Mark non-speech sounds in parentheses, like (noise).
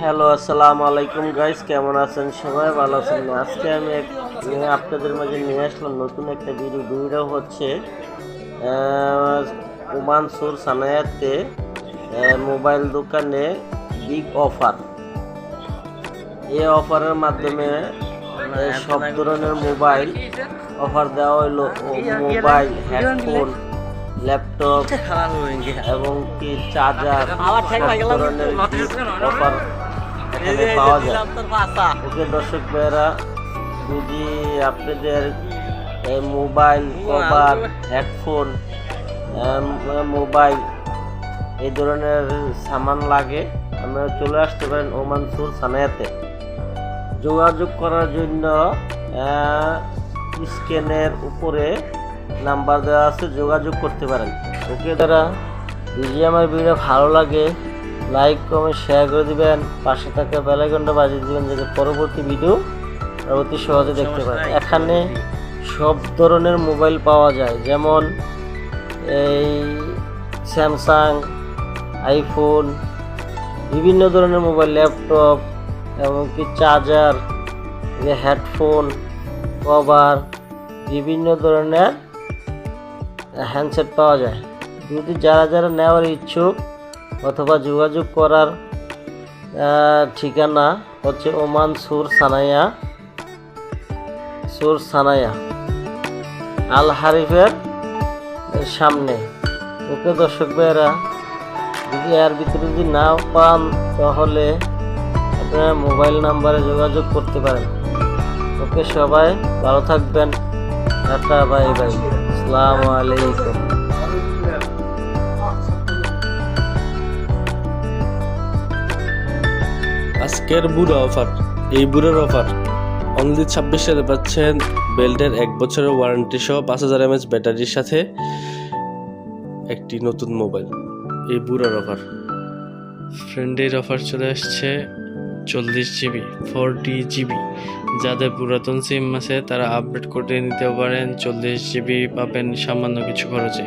Hello আসসালামু আলাইকুম guys কেমন আছেন সবাই? ভালো আছেন? আজকে আমি আপনাদের মাঝে নিয়ে আসলাম নতুন একটা ভিডিও ভিডিও হচ্ছে ওমান সুর সানায়াতে মোবাইল দোকানে বিগ অফার এই অফারের মাধ্যমে সব ধরনের মোবাইল অফার দেওয়া হলো মোবাইল হেডফোন ল্যাপটপ (laughs) এবং কি চার্জার সব ধরনের অফার এখানে পাওয়া যায়। ওকে দর্শক ভাইয়েরা যদি আপনাদের মোবাইল কভার হেডফোন মোবাইল এই ধরনের সামান লাগে আপনারা চলে আসতে পারেন ওমান সুর সানায়াতে যোগাযোগ করার জন্য স্ক্যানের উপরে নাম্বার দেওয়া আছে যোগাযোগ করতে পারেন। ওকে দ্বারা যদি আমার ভিডিও ভালো লাগে লাইক কমেন্ট শেয়ার করে দিবেন। পাশে থাকা বেলাইকনটা বাজিয়ে দিবেন যাতে পরবর্তী ভিডিও অতি সহজে দেখতে পারেন। এখানে সব ধরনের মোবাইল পাওয়া যায়। যেমন এই স্যামসাং আইফোন বিভিন্ন ধরনের মোবাইল ল্যাপটপ এমনকি চার্জার হেডফোন কভার বিভিন্ন ধরনের হ্যান্ডসেট পাওয়া যায়। যদি যারা যারা নেওয়ার ইচ্ছুক অথবা যোগাযোগ করার ঠিকানা হচ্ছে ওমান সুর সানাইয়া সুর সানাইয়া, আল হারিফের সামনে। ওকে দর্শক ভাইয়েরা, যদি এর ভিতরে যদি না পান, তাহলে আপনারা মোবাইল নাম্বারে যোগাযোগ করতে পারেন। ওকে সবাই ভালো থাকবেন। Tata, bye bye. আসসালামু আলাইকুম। আজকের বুড়ো অফার। এই বুড়োর অফার। অনলি ছাব্বিশ সালে পাচ্ছেন বেল্টের এক বছরের ওয়ারেন্টি সহ পাঁচ হাজার এমএচ ব্যাটারির সাথে একটি নতুন মোবাইল। এই বুড়োর অফার। ফ্রেন্ডের অফার চলে আসছে চল্লিশ জিবি, ফোরটি জিবি। যাদের পুরাতন সিম আছে, তারা আপডেট করে নিতে পারেন, চল্লিশ জিবি পাবেন সামান্য কিছু খরচে।